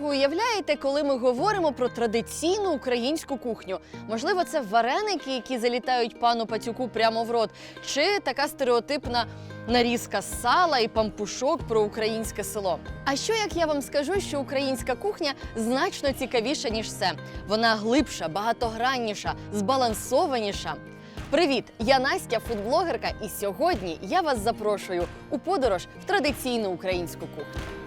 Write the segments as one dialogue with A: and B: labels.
A: чергу уявляєте, коли ми говоримо про традиційну українську кухню? Можливо, це вареники, які залітають пану пацюку прямо в рот, чи така стереотипна нарізка сала і пампушок про українське село. А що як я вам скажу, що українська кухня значно цікавіша ніж все? Вона глибша, багатогранніша, збалансованіша. Привіт! Я Настя, фудблогерка, і сьогодні я вас запрошую у подорож в традиційну українську кухню.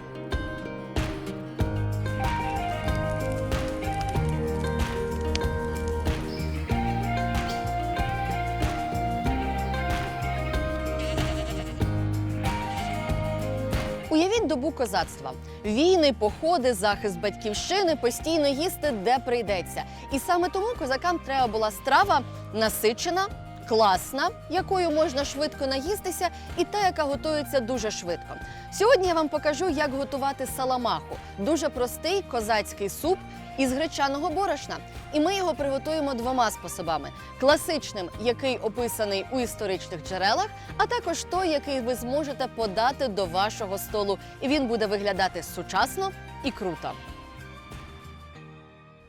A: Уявіть добу козацтва: війни, походи, захист батьківщини, постійно їсти де прийдеться. І саме тому козакам треба була страва насичена, класна, якою можна швидко наїстися, і та, яка готується дуже швидко. Сьогодні я вам покажу, як готувати саламаху. Дуже простий козацький суп із гречаного борошна. І ми його приготуємо двома способами: класичним, який описаний у історичних джерелах, а також той, який ви зможете подати до вашого столу. І він буде виглядати сучасно і круто.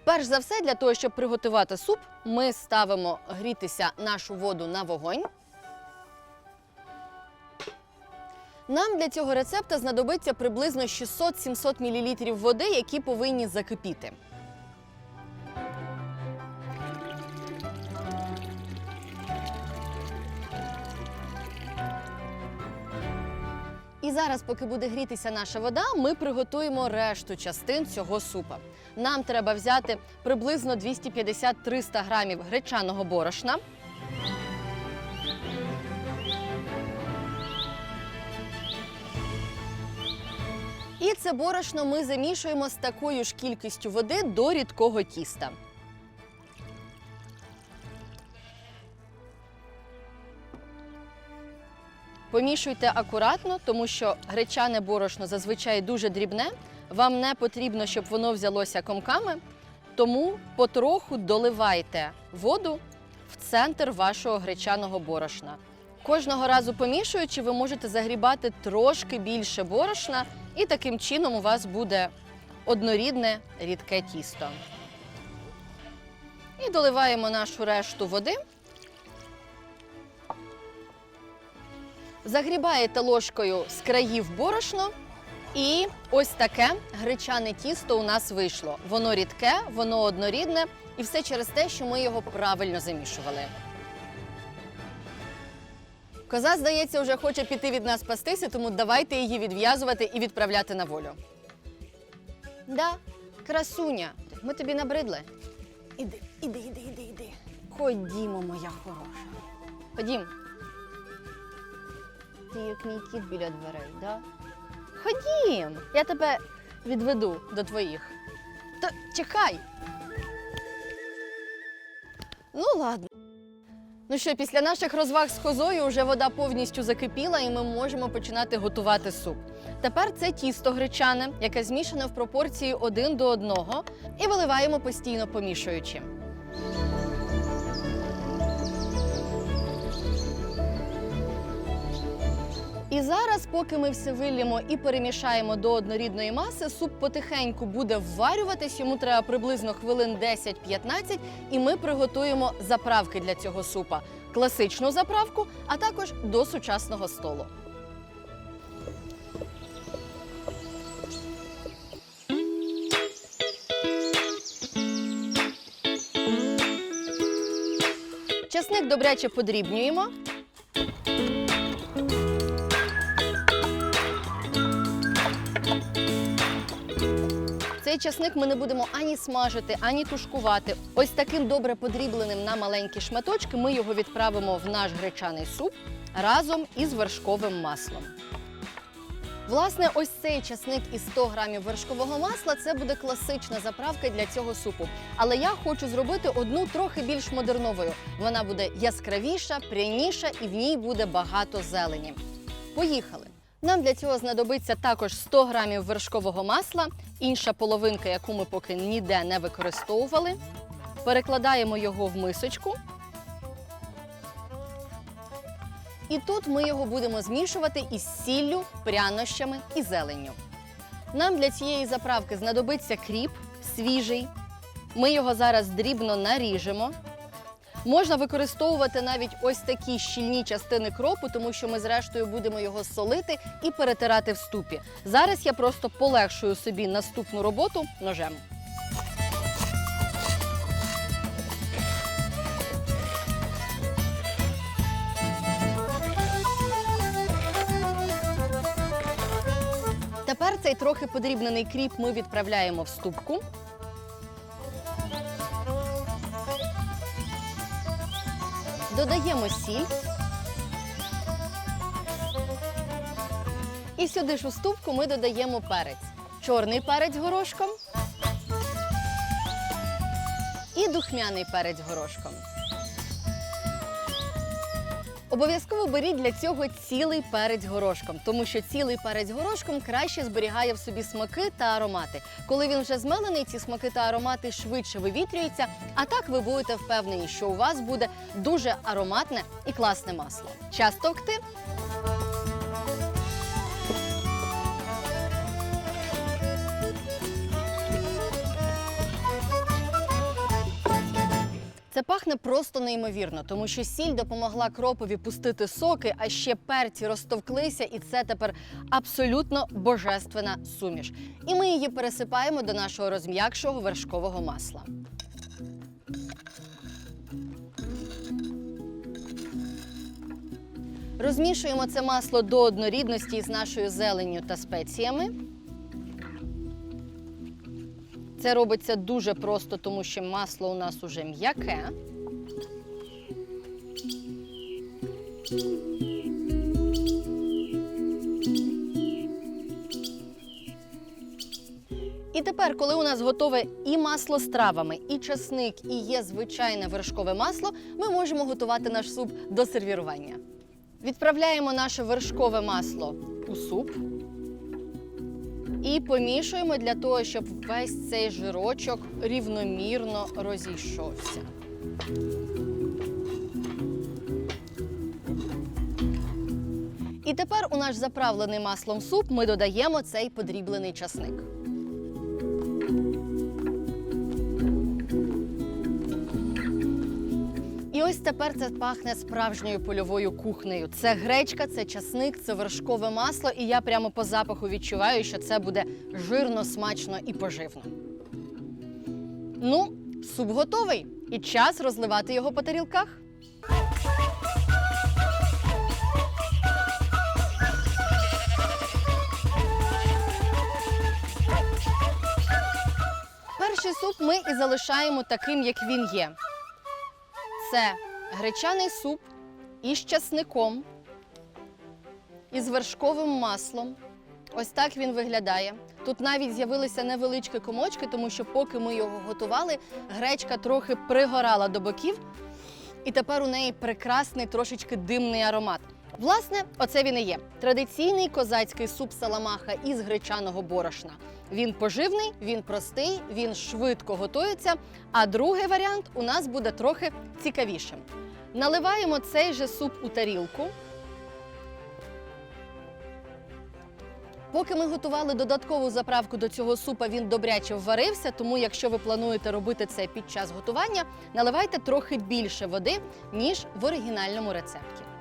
A: Перш за все, для того, щоб приготувати суп, ми ставимо грітися нашу воду на вогонь. Нам для цього рецепта знадобиться приблизно 600-700 мл води, які повинні закипіти. І зараз, поки буде грітися наша вода, ми приготуємо решту частин цього супа. Нам треба взяти приблизно 250-300 грамів гречаного борошна. І це борошно ми замішуємо з такою ж кількістю води до рідкого тіста. Помішуйте акуратно, тому що гречане борошно зазвичай дуже дрібне. Вам не потрібно, щоб воно взялося комками, тому потроху доливайте воду в центр вашого гречаного борошна. Кожного разу помішуючи, ви можете загрібати трошки більше борошна, і таким чином у вас буде однорідне рідке тісто. І доливаємо нашу решту води. Загрібаєте ложкою з країв борошно, і ось таке гречане тісто у нас вийшло. Воно рідке, воно однорідне, і все через те, що ми його правильно замішували. Коза, здається, вже хоче піти від нас пастися, тому давайте її відв'язувати і відправляти на волю. Да, красуня, ми тобі набридли. Іди, іди, іди, іди, іди. Ходімо, моя хороша. Ходім. Ти як мій кіт біля дверей, да? Ходім, я тебе відведу до твоїх. Та чекай. Ну, ладно. Ну що, після наших розваг з козою вже вода повністю закипіла, і ми можемо починати готувати суп. Тепер це тісто гречане, яке змішане в пропорції один до одного, і виливаємо постійно помішуючи. І зараз, поки ми все вилємо і перемішаємо до однорідної маси, суп потихеньку буде вварюватись. Йому треба приблизно хвилин 10-15, і ми приготуємо заправки для цього супа: класичну заправку, а також до сучасного столу. Часник добряче подрібнюємо. Цей часник ми не будемо ані смажити, ані тушкувати. Ось таким добре подрібленим на маленькі шматочки ми його відправимо в наш гречаний суп разом із вершковим маслом. Власне, ось цей часник із 100 грамів вершкового масла це буде класична заправка для цього супу. Але я хочу зробити одну трохи більш модерновою. Вона буде яскравіша, пряніша і в ній буде багато зелені. Поїхали! Нам для цього знадобиться також 100 грамів вершкового масла, інша половинка, яку ми поки ніде не використовували. Перекладаємо його в мисочку. І тут ми його будемо змішувати із сіллю, прянощами і зеленню. Нам для цієї заправки знадобиться кріп свіжий. Ми його зараз дрібно наріжемо. Можна використовувати навіть ось такі щільні частини кропу, тому що ми зрештою будемо його солити і перетирати в ступі. Зараз я просто полегшую собі наступну роботу ножем. Тепер цей трохи подрібнений кріп ми відправляємо в ступку. Додаємо сіль. І сюди ж у ступку ми додаємо перець. Чорний перець горошком і духмяний перець горошком. Обов'язково беріть для цього цілий перець горошком, тому що цілий перець горошком краще зберігає в собі смаки та аромати. Коли він вже змелений, ці смаки та аромати швидше вивітрюються. А так ви будете впевнені, що у вас буде дуже ароматне і класне масло. Час товкти. Пахне просто неймовірно, тому що сіль допомогла кропові пустити соки, а ще перці розтовклися, і це тепер абсолютно божественна суміш. І ми її пересипаємо до нашого розм'якшого вершкового масла. Розмішуємо це масло до однорідності з нашою зеленню та спеціями. Це робиться дуже просто, тому що масло у нас уже м'яке. І тепер, коли у нас готове і масло з травами, і часник, і є звичайне вершкове масло, ми можемо готувати наш суп до сервірування. Відправляємо наше вершкове масло у суп. І помішуємо для того, щоб весь цей жирочок рівномірно розійшовся. І тепер у наш заправлений маслом суп ми додаємо цей подріблений часник. І ось тепер це пахне справжньою польовою кухнею. Це гречка, це часник, це вершкове масло, і я прямо по запаху відчуваю, що це буде жирно, смачно і поживно. Ну, суп готовий. І час розливати його по тарілках. Суп ми і залишаємо таким, як він є. Це гречаний суп із часником, із вершковим маслом. Ось так він виглядає. Тут навіть з'явилися невеличкі комочки, тому що поки ми його готували, гречка трохи пригорала до боків, і тепер у неї прекрасний трошечки димний аромат. Власне, оце він і є. Традиційний козацький суп саламаха із гречаного борошна. Він поживний, він простий, він швидко готується. А другий варіант у нас буде трохи цікавішим. Наливаємо цей же суп у тарілку. Поки ми готували додаткову заправку до цього супа, він добряче вварився. Тому, якщо ви плануєте робити це під час готування, наливайте трохи більше води, ніж в оригінальному рецепті.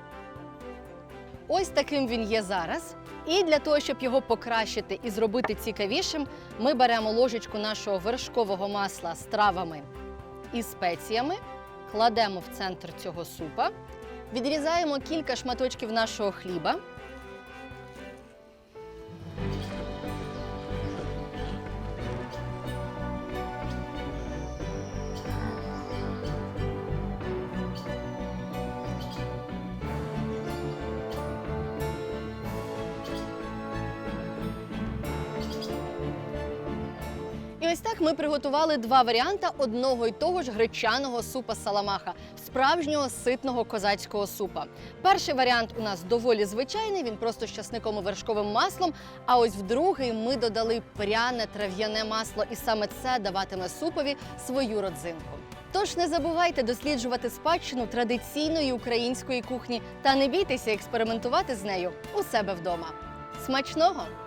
A: Ось таким він є зараз. І для того, щоб його покращити і зробити цікавішим, ми беремо ложечку нашого вершкового масла з травами і спеціями, кладемо в центр цього супа, відрізаємо кілька шматочків нашого хліба. Ось так ми приготували два варіанти одного й того ж гречаного супа саламаха, справжнього ситного козацького супа. Перший варіант у нас доволі звичайний, він просто з часником і вершковим маслом. А ось в другий ми додали пряне трав'яне масло, і саме це даватиме супові свою родзинку. Тож не забувайте досліджувати спадщину традиційної української кухні та не бійтеся експериментувати з нею у себе вдома. Смачного!